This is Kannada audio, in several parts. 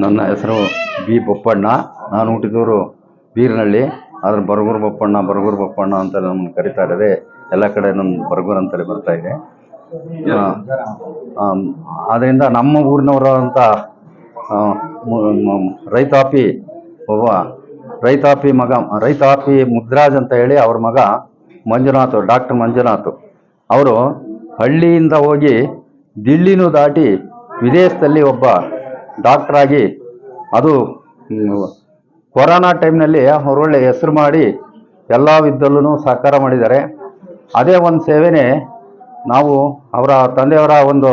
ನನ್ನ ಹೆಸರು ಬಿ ಬೊಪ್ಪಣ್ಣ. ನಾನು ಹುಟ್ಟಿದವರು ಬೀರ್ನಳ್ಳಿ ಆದರೆ ಬರಗೂರು ಬೊಪ್ಪಣ್ಣ ಬರಗೂರು ಬೊಪ್ಪಣ್ಣ ಅಂತ ನಮ್ಮನ್ನು ಕರಿತಾ ಇದ್ದಾರೆ. ಎಲ್ಲ ಕಡೆ ನನ್ನ ಬರಗೂರು ಅಂತಲೇ ಬರ್ತಾ ಇದೆ. ಆದ್ದರಿಂದ ನಮ್ಮ ಊರಿನವರು ಅಂತ ಆ, ಮು- ಮ- ರೈತಾಪಿ ಒಬ್ಬ ರೈತಾಪಿ ಮಗ, ರೈತಾಪಿ ಮುದ್ರಾಜ್ ಅಂತ ಹೇಳಿ ಅವ್ರ ಮಗ ಮಂಜುನಾಥ್, ಡಾಕ್ಟರ್ ಮಂಜುನಾಥ್. ಅವರು ಹಳ್ಳಿಯಿಂದ ಹೋಗಿ ದಿಲ್ಲಿನೂ ದಾಟಿ ವಿದೇಶದಲ್ಲಿ ಒಬ್ಬ ಡಾಕ್ಟ್ರಾಗಿ ಅದು ಕೊರೋನಾ ಟೈಮ್ನಲ್ಲಿ ಅವರೊಳ್ಳೆ ಹೆಸರು ಮಾಡಿ ಎಲ್ಲ ವಿದ್ದಲ್ಲೂ ಸಹಕಾರ ಮಾಡಿದ್ದಾರೆ. ಅದೇ ಒಂದು ಸೇವೆನೇ ನಾವು ಅವರ ತಂದೆಯವರ ಒಂದು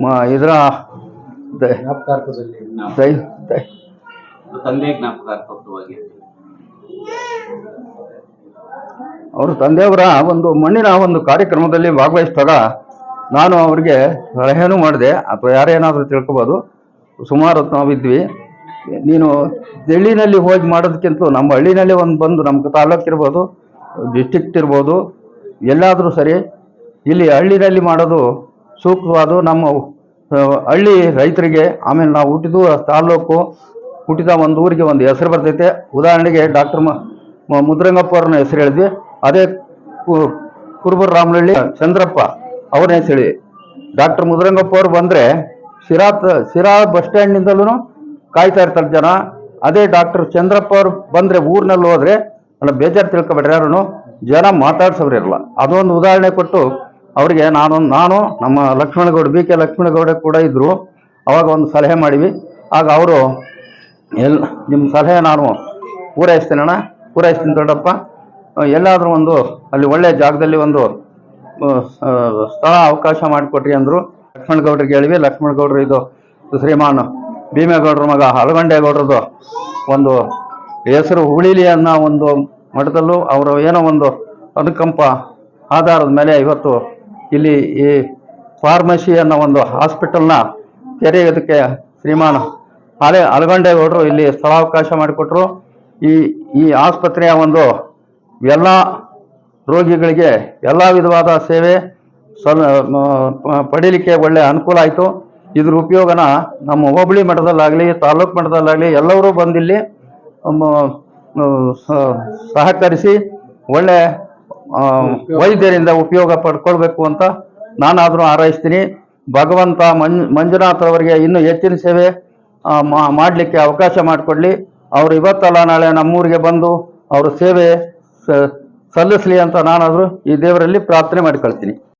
ಮ- ಇದರ ದ- ಜ್ಞಾಪಕಾರ್ಥದಲ್ಲಿ. ದೈ- ದೈ- ತಂದೆ ಜ್ಞಾಪಕಾರ್ಥವಾಗಿ ಅವರು ತಂದೆಯವರ ಒಂದು ಮಣ್ಣಿನ ಒಂದು ಕಾರ್ಯಕ್ರಮದಲ್ಲಿ ಭಾಗವಹಿಸಿದಾಗ ನಾನು ಅವರಿಗೆ ಸಲಹೆನೂ ಮಾಡಿದೆ. ಅಥವಾ ಯಾರೇನಾದರೂ ತಿಳ್ಕೊಬೋದು. ಸುಮಾರು ಹೊತ್ತು ನಾವಿದ್ವಿ. ನೀನು ಹಳ್ಳಿನಲ್ಲಿ ಹೋಗಿ ಮಾಡೋದಕ್ಕಿಂತ ನಮ್ಮ ಹಳ್ಳಿನಲ್ಲಿ ಒಂದು ಬಂದು ನಮ್ಮ ತಾಲೂಕು ಇರ್ಬೋದು ಡಿಸ್ಟಿಕ್ಟ್ ಇರ್ಬೋದು ಎಲ್ಲಾದರೂ ಸರಿ ಇಲ್ಲಿ ಹಳ್ಳಿನಲ್ಲಿ ಮಾಡೋದು ಸೂಕ್ತವಾದ ನಮ್ಮ ಹಳ್ಳಿ ರೈತರಿಗೆ, ಆಮೇಲೆ ನಾವು ಹುಟ್ಟಿದ ತಾಲೂಕು ಹುಟ್ಟಿದ ಒಂದು ಊರಿಗೆ ಒಂದು ಹೆಸರು ಬರ್ತೈತೆ. ಉದಾಹರಣೆಗೆ ಡಾಕ್ಟರ್ ಮುದ್ರಂಗಪ್ಪ ಅವ್ರನ್ನ ಹೆಸರು ಹೇಳಿದ್ವಿ. ಅದೇ ಕುರುಬೂರು ರಾಮನಹಳ್ಳಿ ಚಂದ್ರಪ್ಪ ಅವ್ರನ್ನ ಹೆಸರು ಡಾಕ್ಟರ್ ಮುದ್ರಂಗಪ್ಪ ಅವ್ರು ಬಂದರೆ ಶಿರಾ ಶಿರಾ ಬಸ್ ಸ್ಟ್ಯಾಂಡ್ನಿಂದಲೂ ಕಾಯ್ತಾ ಇರ್ತಾರೆ ಜನ. ಅದೇ ಡಾಕ್ಟರ್ ಚಂದ್ರಪ್ಪ ಅವ್ರು ಬಂದರೆ ಊರಿನಲ್ಲಿ ಹೋದ್ರೆ, ಅಲ್ಲ ಬೇಜಾರು ತಿಳ್ಕೊಬೇಡ್ರಿ ಯಾರು ಜನ ಮಾತಾಡ್ಸೋರು ಇರಲ್ಲ ಅದೊಂದು ಉದಾಹರಣೆ ಕೊಟ್ಟು ಅವರಿಗೆ ನಾನು ನಾನು ನಮ್ಮ ಲಕ್ಷ್ಮಣಗೌಡ, ಬಿ ಕೆ ಲಕ್ಷ್ಮಣಗೌಡ ಕೂಡ ಇದ್ದರು ಅವಾಗ ಒಂದು ಸಲಹೆ ಮಾಡಿವಿ. ಆಗ ಅವರು, ಎಲ್ ನಿಮ್ಮ ಸಲಹೆ ನಾನು ಪೂರೈಸ್ತೇನೆ ಅಣ್ಣ, ಪೂರೈಸ್ತೀನಿ ದೊಡ್ಡಪ್ಪ. ಎಲ್ಲಾದರೂ ಒಂದು, ಅಲ್ಲಿ ಒಳ್ಳೆಯ ಜಾಗದಲ್ಲಿ ಒಂದು ಸ್ಥಳ ಅವಕಾಶ ಮಾಡಿಕೊಟ್ರಿ ಅಂದರು. ಲಕ್ಷ್ಮಣಗೌಡ್ರಿಗೆ ಹೇಳಿವಿ. ಲಕ್ಷ್ಮಣಗೌಡರು ಇದು ಶ್ರೀಮಾನ್ ಭೀಮೇಗೌಡ್ರ ಮಗ ಹಲಗಂಡೇಗೌಡ್ರದ್ದು ಒಂದು ಹೆಸರು ಉಳಿಲಿ ಅನ್ನೋ ಒಂದು ಮಠದಲ್ಲೂ ಅವರು ಏನೋ ಒಂದು ಅನುಕಂಪ ಆಧಾರದ ಮೇಲೆ ಇವತ್ತು ಇಲ್ಲಿ ಈ ಫಾರ್ಮಸಿ ಅನ್ನೋ ಒಂದು ಹಾಸ್ಪಿಟಲ್ನ ತೆರೆಯೋದಕ್ಕೆ ಶ್ರೀಮಾನ್ ಹಳೆ ಹಲಗಂಡೇಗೌಡರು ಇಲ್ಲಿ ಸ್ಥಳಾವಕಾಶ ಮಾಡಿಕೊಟ್ರು. ಈ ಈ ಆಸ್ಪತ್ರೆಯ ಒಂದು ಎಲ್ಲ ರೋಗಿಗಳಿಗೆ ಎಲ್ಲ ವಿಧವಾದ ಸೇವೆ ಪ- ಪಡೀಲಿಕ್ಕೆ ಒಳ್ಳೆ ಅನುಕೂಲ ಆಯಿತು. ಇದ್ರ ಉಪಯೋಗನ ನಮ್ಮ ಹೋಬಳಿ ಮಠದಲ್ಲಾಗಲಿ ತಾಲೂಕು ಮಟ್ಟದಲ್ಲಾಗಲಿ ಎಲ್ಲರೂ ಬಂದಿಲ್ಲಿ ಸಹಕರಿಸಿ ಒಳ್ಳೆ ವೈದ್ಯರಿಂದ ಉಪಯೋಗ ಪಡ್ಕೊಳ್ಬೇಕು ಅಂತ ನಾನಾದರೂ ಹಾರೈಸ್ತೀನಿ. ಭಗವಂತ ಮಂಜ್, ಮಂಜುನಾಥ್ ಅವರಿಗೆ ಇನ್ನೂ ಹೆಚ್ಚಿನ ಸೇವೆ ಮಾಡಲಿಕ್ಕೆ ಅವಕಾಶ ಮಾಡಿಕೊಡ್ಲಿ. ಅವರು ಇವತ್ತಲ್ಲ ನಾಳೆ ನಮ್ಮೂರಿಗೆ ಬಂದು ಅವರು ಸೇವೆ ಸಲ್ಲಿಸಲಿ ಅಂತ ನಾನಾದರೂ ಈ ದೇವರಲ್ಲಿ ಪ್ರಾರ್ಥನೆ ಮಾಡಿಕೊಳ್ತೀನಿ.